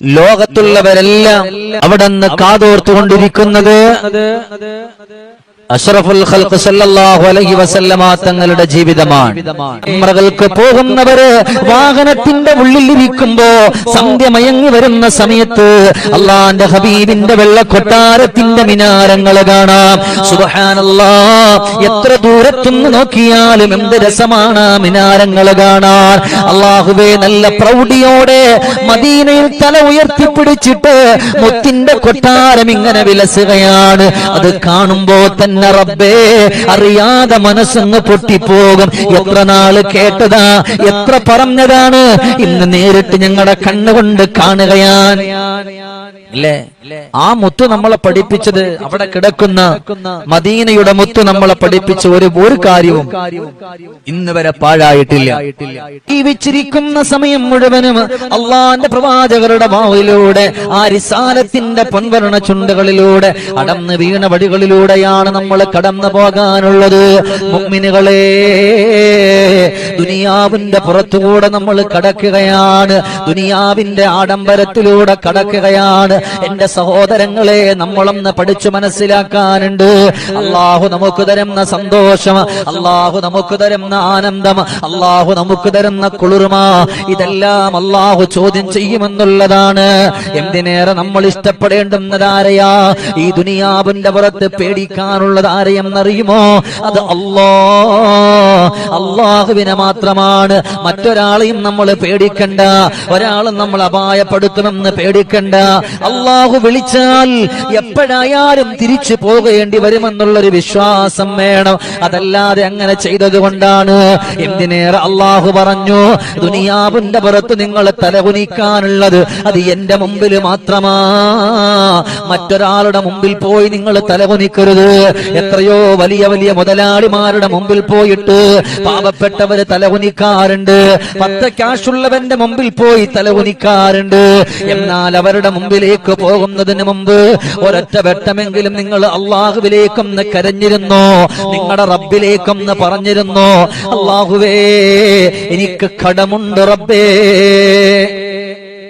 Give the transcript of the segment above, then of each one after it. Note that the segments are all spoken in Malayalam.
ലോകത്തുള്ളവരെല്ലാം അവിടെ നിന്ന് കാതോർത്തുകൊണ്ടിരിക്കുന്നത് അഷ്റഫുൽ ഖൽഖ് സല്ലല്ലാഹു അലൈഹി വസല്ലമ തങ്ങളുടെ ജീവിതമാണ്. ഉംറകൾക്ക് പോകുന്നവര് വാഹനത്തിന്റെ ഉള്ളിൽ ഇരിക്കുമ്പോ സന്ധ്യ മയങ്ങി വരുന്ന സമയത്ത് അള്ളാന്റെ ഹബീബിന്റെ വെള്ള കൊട്ടാരത്തിന്റെ മിനാരങ്ങൾ കാണാം. സുബ്ഹാനല്ലാ എത്ര ദൂരത്തുനിന്ന് നോക്കിയാലും എന്ത് രസമാണ് മിനാരങ്ങൾ കാണാൻ. അള്ളാഹുവേ നല്ല പ്രൗഢിയോടെ മദീനയിൽ തല ഉയർത്തിപ്പിടിച്ചിട്ട് മുത്തിന്റെ കൊട്ടാരം ഇങ്ങനെ വിലസുകയാണ്. അത് കാണുമ്പോ തന്നെ റബ്ബേ അറിയാതെ മനസ്സങ്ങ് പൊട്ടിപ്പോകും. എത്ര നാൾ കേട്ടതാ എത്ര പറഞ്ഞതാണ്. ഇന്ന് നേരിട്ട് ഞങ്ങളുടെ കണ്ണുകൊണ്ട് കാണുകയാണ്. അല്ലേ? ആ മുത്ത് നമ്മളെ പഠിപ്പിച്ചത് അവിടെ കിടക്കുന്ന മദീനയുടെ മുത്ത് നമ്മളെ പഠിപ്പിച്ച ഒരു ഒരു കാര്യവും ഇന്ന് വരെ പാഴായിട്ടില്ല. ജീവിച്ചിരിക്കുന്ന സമയം മുഴുവനും അള്ളാന്റെ പ്രവാചകരുടെ വാവിലൂടെ ആ റിസാലത്തിന്റെ പൊൻവരണ ചുണ്ടുകളിലൂടെ അടന്ന് വീണ വടികളിലൂടെയാണ് നമ്മൾ കടന്നു പോകാനുള്ളത്. മുഗ്മിനുകളെ ദുനിയാവിന്റെ പുറത്തുകൂടെ നമ്മൾ കടക്കുകയാണ്. ദുനിയാവിന്റെ ആഡംബരത്തിലൂടെ കടക്കുകയാണ്. എന്റെ സഹോദരങ്ങളെ നമ്മളൊന്ന് പഠിച്ചു മനസ്സിലാക്കാനുണ്ട്. അള്ളാഹു നമുക്ക് തരുന്ന സന്തോഷം അള്ളാഹു നമുക്ക് തരുന്ന ആനന്ദം അള്ളാഹു നമുക്ക് തരുന്ന കുളിർമ ഇതെല്ലാം അള്ളാഹു ചോദ്യം ചെയ്യുമെന്നുള്ളതാണ്. എന്തിനേറെ നമ്മൾ ഇഷ്ടപ്പെടേണ്ടുന്നതാരയാ ഈ ദുനിയാവിന്റെ പുറത്ത് പേടിക്കാനുള്ളത് ആരെയെന്നറിയുമോ? അത് അള്ളാ അള്ളാഹുവിനെ മാത്രമാണ്. മറ്റൊരാളെയും നമ്മൾ പേടിക്കണ്ട ഒരാളും നമ്മൾ അപായപ്പെടുത്തുമെന്ന് പേടിക്കണ്ട. അള്ളാഹു വിളിച്ചാൽ എപ്പോഴായാലും തിരിച്ചു പോകേണ്ടി വരുമെന്നുള്ളൊരു വിശ്വാസം വേണം. അതല്ലാതെ അങ്ങനെ ചെയ്തത് കൊണ്ടാണ് എന്തിനേറെ അള്ളാഹു പറഞ്ഞു ദുനിയാവിന്റെ പുറത്ത് നിങ്ങൾ തലകുനിക്കാനുള്ളത് അത് എന്റെ മുമ്പിൽ മാത്രമാ. മറ്റൊരാളുടെ മുമ്പിൽ പോയി നിങ്ങൾ തലകുനിക്കരുത്. എത്രയോ വലിയ വലിയ മുതലാളിമാരുടെ മുമ്പിൽ പോയിട്ട് പാവപ്പെട്ടവര് തലകുനിക്കാറുണ്ട്. പത്ത് ക്യാഷുള്ളവന്റെ മുമ്പിൽ പോയി തലകുനിക്കാറുണ്ട്. എന്നാൽ അവരുടെ മുമ്പിലേക്ക് പോകുന്നതിന് മുമ്പ് ഒരൊറ്റ വെട്ടമെങ്കിലും നിങ്ങൾ അള്ളാഹുവിലേക്കൊന്ന് കരഞ്ഞിരുന്നോ? നിങ്ങളുടെ റബ്ബിലേക്കൊന്ന് പറഞ്ഞിരുന്നോ? അള്ളാഹുവേ എനിക്ക് കടമുണ്ട് റബ്ബേ.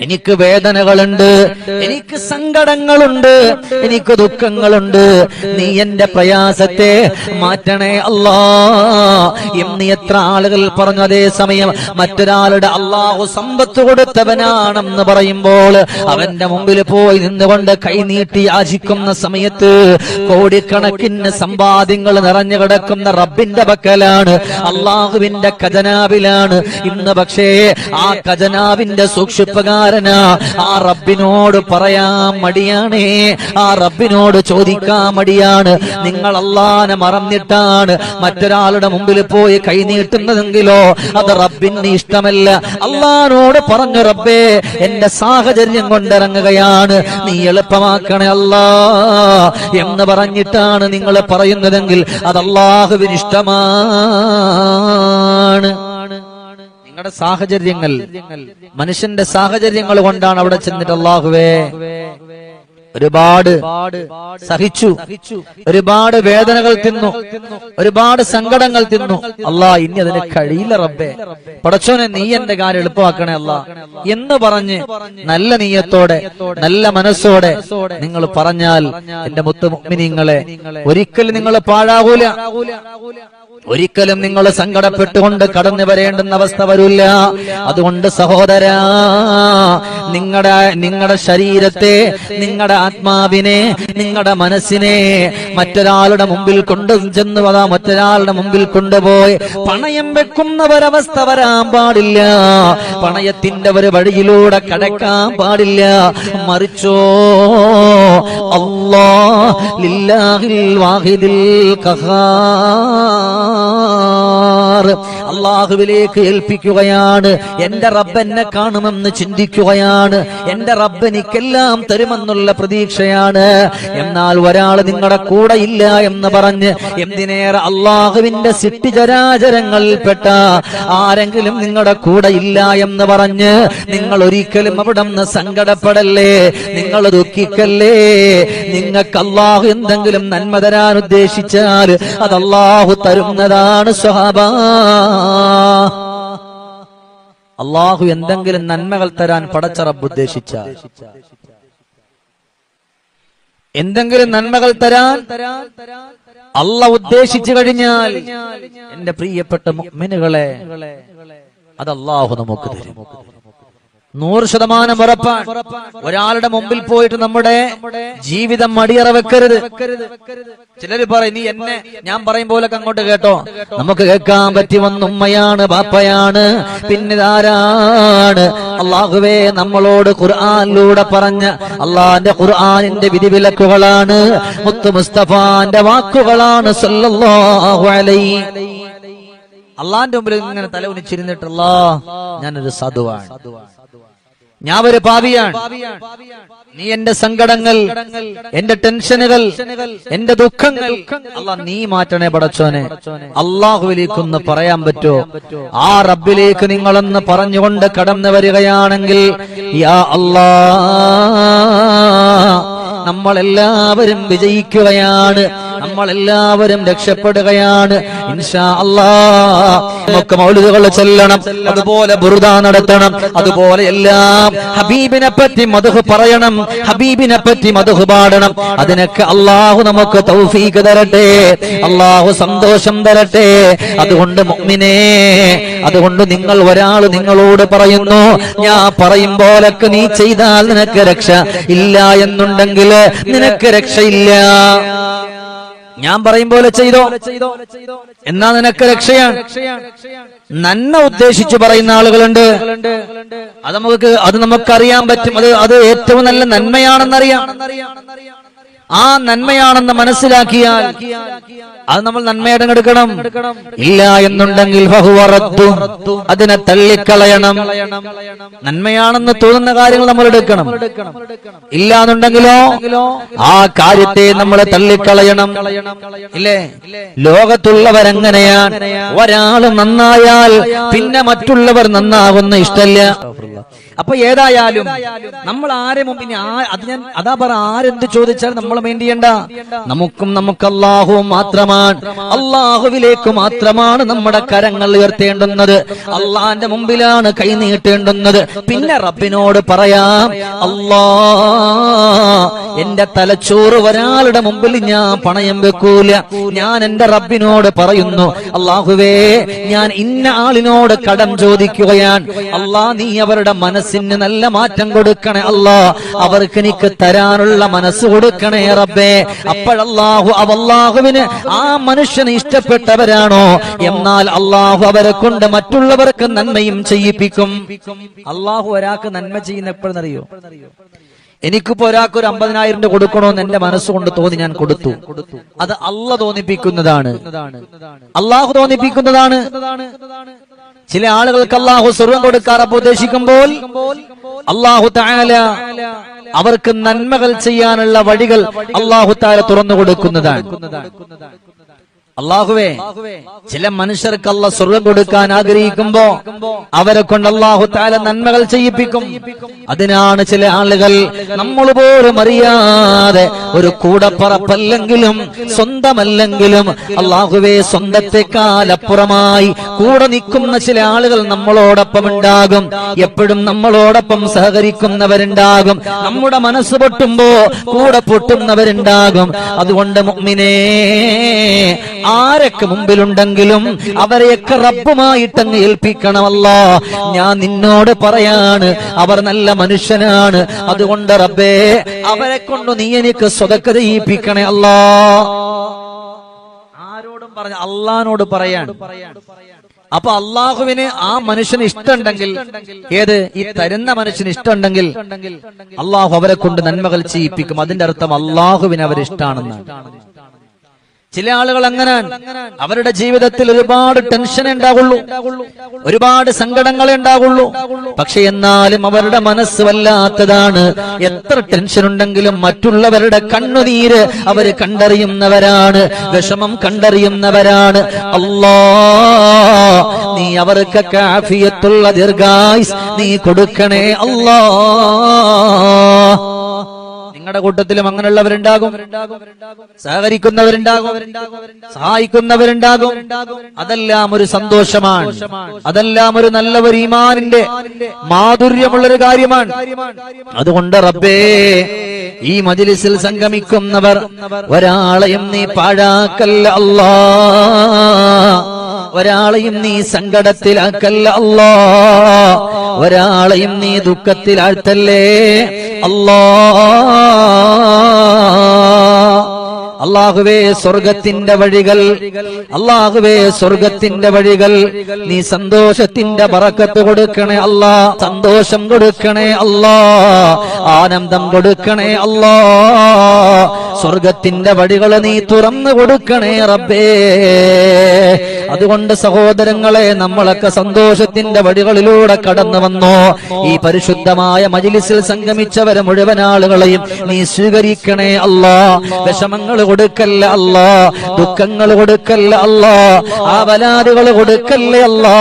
എനിക്ക് വേദനകളുണ്ട് എനിക്ക് സങ്കടങ്ങളുണ്ട് എനിക്ക് ദുഃഖങ്ങളുണ്ട്. നീ എന്റെ പ്രയാസത്തെ മാറ്റണേ അല്ലാ. എന്ന് എത്ര ആളുകൾ പറഞ്ഞു അതേ സമയം മറ്റൊരാളുടെ അള്ളാഹു സമ്പത്ത് കൊടുത്തവനാണെന്ന് പറയുമ്പോൾ അവന്റെ മുമ്പിൽ പോയി നിന്നുകൊണ്ട് കൈനീട്ടി യാചിക്കുന്ന സമയത്ത് കോടിക്കണക്കിന് സമ്പാദ്യങ്ങൾ നിറഞ്ഞു കിടക്കുന്ന റബ്ബിന്റെ പക്കലാണ് അള്ളാഹുവിന്റെ ഖജനാവിലാണ്. ഇന്ന് പക്ഷേ ആ ഖജനാവിന്റെ സൂക്ഷിപ്പുകാരനാ ആ റബ്ബിനോട് പറയാൻ മടിയാണേ. ആ റബ്ബിനോട് ചോദിക്കാൻ മടിയാണ്. നിങ്ങൾ അള്ളാനെ മറന്നിട്ടാണ് മറ്റൊരാളുടെ മുമ്പിൽ പോയി കൈനീട്ടുന്നതെങ്കിലോ അത് റബ്ബിന് ഇഷ്ടമല്ല. അള്ളഹാനോട് പറഞ്ഞു റബ്ബേ എന്റെ സാഹചര്യം കൊണ്ടിറങ്ങുകയാണ്. നീ എളുപ്പമാക്കണേ അല്ലാ. എന്ന് പറഞ്ഞിട്ടാണ് നിങ്ങൾ പറയുന്നതെങ്കിൽ അത് ഇഷ്ടമാണ്. നിങ്ങളുടെ സാഹചര്യങ്ങൾ മനുഷ്യന്റെ സാഹചര്യങ്ങൾ കൊണ്ടാണ് അവിടെ ചെന്നിട്ട് അള്ളാഹുവേ ഒരുപാട് സഹിച്ചു ഒരുപാട് വേദനകൾ തിന്നു ഒരുപാട് സങ്കടങ്ങൾ തിന്നു. അല്ലാ ഇനി അതിന് കഴിയില്ല റബ്ബേ. പടച്ചോനെ നീ എന്റെ കാര്യം എളുപ്പമാക്കണേ അല്ല. എന്ന് പറഞ്ഞ് നല്ല നീയത്തോടെ നല്ല മനസ്സോടെ നിങ്ങൾ പറഞ്ഞാൽ എന്റെ മുത്തുമിനിങ്ങളെ ഒരിക്കലും നിങ്ങൾ പാഴാകൂല. ഒരിക്കലും നിങ്ങൾ സങ്കടപ്പെട്ടുകൊണ്ട് കടന്നു വരേണ്ടുന്ന അവസ്ഥ വരില്ല. അതുകൊണ്ട് സഹോദര നിങ്ങളുടെ നിങ്ങളുടെ ശരീരത്തെ നിങ്ങളുടെ ആത്മാവിനെ നിങ്ങളുടെ മനസ്സിനെ മറ്റൊരാളുടെ മുമ്പിൽ കൊണ്ടു ചെന്ന് വതാ മറ്റൊരാളുടെ മുമ്പിൽ കൊണ്ടുപോയി പണയം വെക്കുന്ന ഒരവസ്ഥ വരാൻ പാടില്ല. പണയത്തിന്റെ ഒരു വഴിയിലൂടെ കടക്കാൻ പാടില്ല. മറിച്ചോ الله لله الواحد القهار അള്ളാഹുവിലേക്ക് ഏൽപ്പിക്കുകയാണ്. എന്റെ റബ്ബ് എന്നെ കാണുമെന്ന് ചിന്തിക്കുകയാണ്. എന്റെ റബ്ബ് എനിക്കെല്ലാം തരുമെന്നുള്ള പ്രതീക്ഷയാണ്. എന്നാൽ ഒരാൾ നിങ്ങളുടെ കൂടെ ഇല്ല എന്ന് പറഞ്ഞ് എന്തിനേറെ അള്ളാഹുവിന്റെ സിട്ടിചരാചരങ്ങളിൽപ്പെട്ട ആരെങ്കിലും നിങ്ങളുടെ കൂടെ ഇല്ല എന്ന് പറഞ്ഞ് നിങ്ങൾ ഒരിക്കലും അവിടെ നിന്ന് സങ്കടപ്പെടല്ലേ? നിങ്ങൾ ദുഃഖിക്കല്ലേ? നിങ്ങൾക്ക് അള്ളാഹു എന്തെങ്കിലും നന്മ തരാൻ ഉദ്ദേശിച്ചാൽ അത് അള്ളാഹു തരുന്നതാണ് സ്വഹാബ. അള്ളാഹു എന്തെങ്കിലും നന്മകൾ തരാൻ പടച്ച റബ്ബ് ഉദ്ദേശിച്ച. എന്തെങ്കിലും നന്മകൾ തരാൻ അല്ല ഉദ്ദേശിച്ചു കഴിഞ്ഞാൽ എന്റെ പ്രിയപ്പെട്ട മുഅ്മിനുകളെ അത് നമുക്ക് തരും. നൂറ് ശതമാനം ഉറപ്പാണ്. ഒരാളുടെ മുമ്പിൽ പോയിട്ട് നമ്മുടെ ജീവിതം മടിയറ വെക്കരുത് ചിലര് പറയും നീ എന്നെ ഞാൻ പറയും പോലെ അങ്ങോട്ട് കേട്ടോ. നമുക്ക് കേൾക്കാൻ പറ്റി വന്നുമ്മയാണ് ബാപ്പയാണ്. പിന്നെ ആരാണ് അള്ളാഹുവേ നമ്മളോട് ഖുർആാനിലൂടെ പറഞ്ഞ അള്ളാഹിന്റെ ഖുർആാനിന്റെ വിധിവിലക്കുകളാണ്. മുത്തു മുസ്തഫാന്റെ വാക്കുകളാണ് സല്ലല്ലാഹു അലൈഹി. അള്ളാന്റെ മുമ്പിൽ ഇങ്ങനെ തല ഉനിച്ചിരുന്നിട്ടുള്ള ഞാനൊരു സാധുവാണ്. ഞാൻ ഒരു പാവിയാണ് നീ എന്റെ സങ്കടങ്ങൾ എന്റെ ടെൻഷനുകൾ എന്റെ ദുഃഖങ്ങൾ അല്ല നീ മാറ്റണേ പടച്ചോനെ. അള്ളാഹുവിലേക്കൊന്ന് പറയാൻ പറ്റോ ആ റബ്ബിലേക്ക് നിങ്ങളൊന്ന് പറഞ്ഞുകൊണ്ട് കടന്നു വരികയാണെങ്കിൽ യാ അല്ലാ നമ്മളെല്ലാവരും വിജയിക്കുകയാണ്. നമ്മളെല്ലാവരും രക്ഷപ്പെടുകയാണ്. ഇൻഷാ ചെല്ലണം അതുപോലെ ബുറുദ നടത്തണം അതുപോലെ എല്ലാം. ഹബീബിനെ പറ്റി മധുഹ് പറയണം ഹബീബിനെ പറ്റി മധുഹ് പാടണം. അതിനൊക്കെ അള്ളാഹു നമുക്ക് തൗഫീഖ് തരട്ടെ അള്ളാഹു സന്തോഷം തരട്ടെ. അതുകൊണ്ട് മുഅ്മിനേ അതുകൊണ്ട് നിങ്ങൾ ഒരാൾ നിങ്ങളോട് പറയുന്നു ഞാൻ പറയും പോലൊക്കെ നീ ചെയ്താൽ നിനക്ക് രക്ഷ ഇല്ല എന്നുണ്ടെങ്കിൽ നിനക്ക് രക്ഷയില്ല. ഞാൻ പറയും പോലെ ചെയ്തോ? എന്നാ നിനക്ക് രക്ഷയാണ് നന്മ ഉദ്ദേശിച്ചു പറയുന്ന ആളുകളുണ്ട്. അത് നമുക്ക് അത് നമുക്കറിയാൻ പറ്റും. അത് അത് ഏറ്റവും നല്ല നന്മയാണെന്നറിയാം. ആ നന്മയാണെന്ന് മനസ്സിലാക്കിയാൽ അത് നമ്മൾ നന്മയുടെ എടുക്കണം ഇല്ല എന്നുണ്ടെങ്കിൽ അതിനെ തള്ളിക്കളയണം. നന്മയാണെന്ന് തോന്നുന്ന കാര്യങ്ങൾ നമ്മൾ എടുക്കണം. ഇല്ല എന്നുണ്ടെങ്കിലോ ആ കാര്യത്തെ നമ്മൾ തള്ളിക്കളയണം. ഇല്ലേ? ലോകത്തുള്ളവരെങ്ങനെയാണ് ഒരാൾ നന്നായാൽ പിന്നെ മറ്റുള്ളവർ നന്നാകുന്ന ഇഷ്ടല്ല. അപ്പൊ ഏതായാലും നമ്മൾ ആരെ മുമ്പിൽ അത് ഞാൻ അതാ പറ ആരെന്ത് ചോദിച്ചാൽ നമ്മൾ ചെയ്യണ്ട. നമുക്കും നമുക്ക് അള്ളാഹുവും മാത്രമാണ്. അള്ളാഹുവിലേക്ക് മാത്രമാണ് നമ്മുടെ കരങ്ങൾ ഉയർത്തേണ്ടുന്നത്. അള്ളാന്റെ മുമ്പിലാണ് കൈ നീട്ടേണ്ടുന്നത്. പിന്നെ റബ്ബിനോട് പറയാം അല്ലാ എന്റെ തലച്ചോറ് ഒരാളുടെ മുമ്പിൽ ഞാൻ പണയം വെക്കൂല. ഞാൻ എന്റെ റബ്ബിനോട് പറയുന്നു അള്ളാഹുവേ ഞാൻ ഇന്ന ആളിനോട് കടം ചോദിക്കുകയാണ്. അള്ളാ നീ അവരുടെ മനസ്സിന് നല്ല മാറ്റം കൊടുക്കണേ അല്ലാ അവർക്ക് എനിക്ക് തരാനുള്ള മനസ്സ് കൊടുക്കണേ റബ്ബേ. അപ്പോഴല്ലാഹു അവല്ലാഹുവിന് ആ മനുഷ്യനെ ഇഷ്ടപ്പെട്ടവരാണോ? എന്നാൽ അള്ളാഹു അവരെ കൊണ്ട് മറ്റുള്ളവർക്ക് നന്മയും ചെയ്യിപ്പിക്കും. അള്ളാഹു ഒരാൾക്ക് നന്മ ചെയ്യുന്ന എപ്പോഴെന്നറിയോ? എനിക്കിപ്പോ ഒരാൾക്ക് ഒരു അമ്പതിനായിരം രൂപ കൊടുക്കണമെന്ന് എന്റെ മനസ്സുകൊണ്ട് തോന്നി ഞാൻ കൊടുത്തു. അത് അല്ല തോന്നിപ്പിക്കുന്നതാണ്. അള്ളാഹു തോന്നിപ്പിക്കുന്നതാണ്. ചില ആളുകൾക്ക് അള്ളാഹു സ്വർഗം കൊടുക്കാറപ്പോ ഉദ്ദേശിക്കുമ്പോൾ അള്ളാഹു താല അവർക്ക് നന്മകൾ ചെയ്യാനുള്ള വഴികൾ അള്ളാഹു താല തുറന്നു കൊടുക്കുന്നതാണ്. അള്ളാഹുവേ ചില മനുഷ്യർക്ക് സ്വർഗം കൊടുക്കാൻ ആഗ്രഹിക്കുമ്പോ അവരെ കൊണ്ട് അള്ളാഹു താല നന്മകൾ ചെയ്യിപ്പിക്കും. അതിനാണ് ചില ആളുകൾ നമ്മൾ പോലും അറിയാതെ ഒരു കൂടപ്പറപ്പല്ലെങ്കിലും സ്വന്തമല്ലെങ്കിലും അള്ളാഹുവേ സ്വന്തത്തെക്കാലപ്പുറമായി കൂടെ നിൽക്കുന്ന ചില ആളുകൾ നമ്മളോടൊപ്പം ഉണ്ടാകും. എപ്പോഴും നമ്മളോടൊപ്പം സഹകരിക്കുന്നവരുണ്ടാകും. നമ്മുടെ മനസ്സ് പൊട്ടുമ്പോ കൂടെ പൊട്ടുന്നവരുണ്ടാകും. അതുകൊണ്ട് മുഅ്മിനേ ആരൊക്കെ മുമ്പിലുണ്ടെങ്കിലും അവരെയൊക്കെ റബ്ബുമായിട്ടങ്ങ് ഏൽപ്പിക്കണമല്ലോ. ഞാൻ നിന്നോട് പറയാണ് അവർ നല്ല മനുഷ്യനാണ്. അതുകൊണ്ട് റബ്ബേ അവരെ കൊണ്ട് നീ എനിക്ക് സ്വതക്ക ചെയ്യിപ്പിക്കണേ അല്ലോ. ആരോടും പറഞ്ഞ അള്ളഹാനോട് പറയാണ്. അപ്പൊ അള്ളാഹുവിന് ആ മനുഷ്യന് ഇഷ്ടമുണ്ടെങ്കിൽ ഏത്? ഈ തരുന്ന മനുഷ്യന് ഇഷ്ടമുണ്ടെങ്കിൽ അള്ളാഹു അവരെ കൊണ്ട് നന്മകൾ ചെയ്യിപ്പിക്കും. അതിന്റെ അർത്ഥം അള്ളാഹുവിന് അവരിഷ്ടാണെന്നാണ്. ചില ആളുകൾ അങ്ങനെ. അവരുടെ ജീവിതത്തിൽ ഒരുപാട് ടെൻഷൻ ഉണ്ടാകുള്ളൂ ഒരുപാട് സങ്കടങ്ങൾ ഉണ്ടാകുള്ളൂ പക്ഷെ എന്നാലും അവരുടെ മനസ്സ് വല്ലാത്തതാണ്. എത്ര ടെൻഷൻ ഉണ്ടെങ്കിലും മറ്റുള്ളവരുടെ കണ്ണുനീര് അവർ കണ്ടറിയുന്നവരാണ്. വിഷമം കണ്ടറിയുന്നവരാണ്. അല്ലാ നീ അവർക്കൊക്കെ ആഫിയത്തുള്ള ദീർഘായുസ് നീ കൊടുക്കണേ അല്ലാ. നിങ്ങളുടെ കൂട്ടത്തിലും അങ്ങനെയുള്ളവരുണ്ടാകും. സഹകരിക്കുന്നവരുണ്ടാകും. സഹായിക്കുന്നവരുണ്ടാകും. അതെല്ലാം ഒരു സന്തോഷമാണ്. അതെല്ലാം ഒരു നല്ല ഒരു ഈമാനിന്റെ മാധുര്യമുള്ളൊരു കാര്യമാണ്. അതുകൊണ്ട് റബ്ബേ ഈ മജിലിസിൽ സംഗമിക്കുന്നവർ ഒരാളെയും നീ പാഴാക്കല്ല അല്ലാ ഒരാളെയും നീ സങ്കടത്തിലാക്കല്ല അല്ലോ. ഒരാളെയും നീ ദുഃഖത്തിലാഴ്ത്തല്ലേ അല്ലാ. അള്ളാഹുവേ സ്വർഗത്തിന്റെ വഴികൾ. അള്ളാഹുവേ സ്വർഗത്തിന്റെ വഴികൾ. നീ സന്തോഷത്തിന്റെ പറക്കത്ത് കൊടുക്കണേ അല്ലാ. സന്തോഷം കൊടുക്കണേ അല്ലാ. ആനന്ദം കൊടുക്കണേ അല്ലാ. സ്വർഗത്തിന്റെ വഴികൾ നീ തുറന്നു കൊടുക്കണേ റബ്ബേ. അതുകൊണ്ട് സഹോദരങ്ങളെ നമ്മളൊക്കെ സന്തോഷത്തിന്റെ വഴികളിലൂടെ കടന്നു വന്നോ. ഈ പരിശുദ്ധമായ മജിലിസിൽ സംഗമിച്ചവരെ മുഴുവൻ ആളുകളെയും നീ സ്വീകരിക്കണേ അല്ലാ. വിഷമങ്ങൾ കൊടുക്കല്ല അല്ലാ? ദുഃഖങ്ങൾ കൊടുക്കല്ല അല്ലാ? ആവലാദികൾ കൊടുക്കല്ലേ അല്ലാ?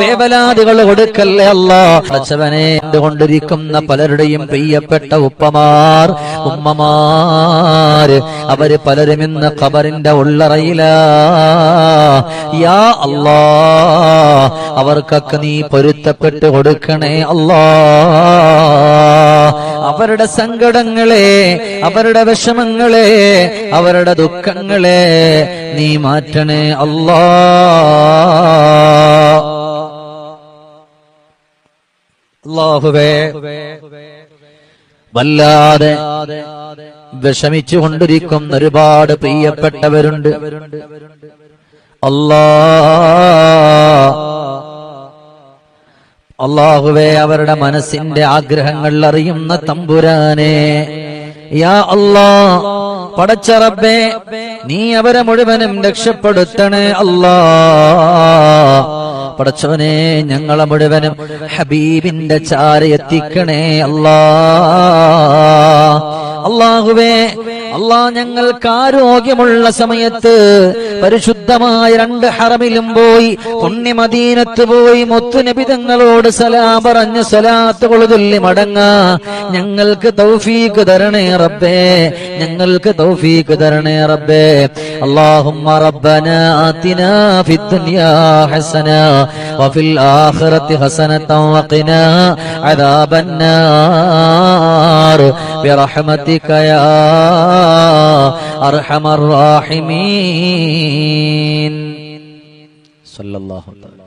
വേവലാദികൾ കൊടുക്കല്ലേ അല്ലാ? അച്ഛവനെ കൊണ്ടിരിക്കുന്ന പലരുടെയും പ്രിയപ്പെട്ട ഉപ്പമാർ ഉമ്മമാര് അവർ പലരും ഇന്ന് ഖബറിന്റെ ഉള്ളറയില. യാ അല്ലാ അവർക്കൊക്കെ നീ പൊരുത്തപ്പെട്ട് കൊടുക്കണേ അല്ലാ. അവരുടെ സങ്കടങ്ങളെ അവരുടെ വിഷമങ്ങളെ അവരുടെ ദുഃഖങ്ങളെ നീ മാറ്റണേ അല്ലാ. അല്ലാഹുവേ വല്ലാതെ വിഷമിച്ചു കൊണ്ടിരിക്കുന്ന ഒരുപാട് പ്രിയപ്പെട്ടവരുണ്ട്. അല്ലാ. അള്ളാഹുവേ അവരുടെ മനസ്സിന്റെ ആഗ്രഹങ്ങൾ അറിയുന്ന തമ്പുരാനെ. യാ അല്ലാ പടച്ചറബേ നീ അവരെ മുഴുവനും രക്ഷപ്പെടുത്തണേ അല്ലാ പടച്ചവനെ ഞങ്ങളെ മുഴുവനും ഹബീബിന്റെ ചാരയെത്തിക്കണേ അല്ലാ അള്ളാഹുവേ അള്ളാ ഞങ്ങൾക്ക് ആരോഗ്യമുള്ള സമയത്ത് പരിശുദ്ധമായ രണ്ട് ഹറമിലും പോയി പുണ്യമദീനത്ത് പോയി മുത്തുനബിതങ്ങളോട് സലാം പറഞ്ഞ് സലാത്ത് കൊളുതുല്ലി മടങ്ങ ഞങ്ങൾക്ക് തൗഫീക്ക് തരണേ റബ്ബേ ഞങ്ങൾക്ക് തൗഫീക്ക് തരണേ റബ്ബേ اللهم ربنا آتنا في الدنيا حسنة وفي الآخرة حسنة وقنا عذاب النار برحمتك يا أرحم الراحمين صلى الله عليه وسلم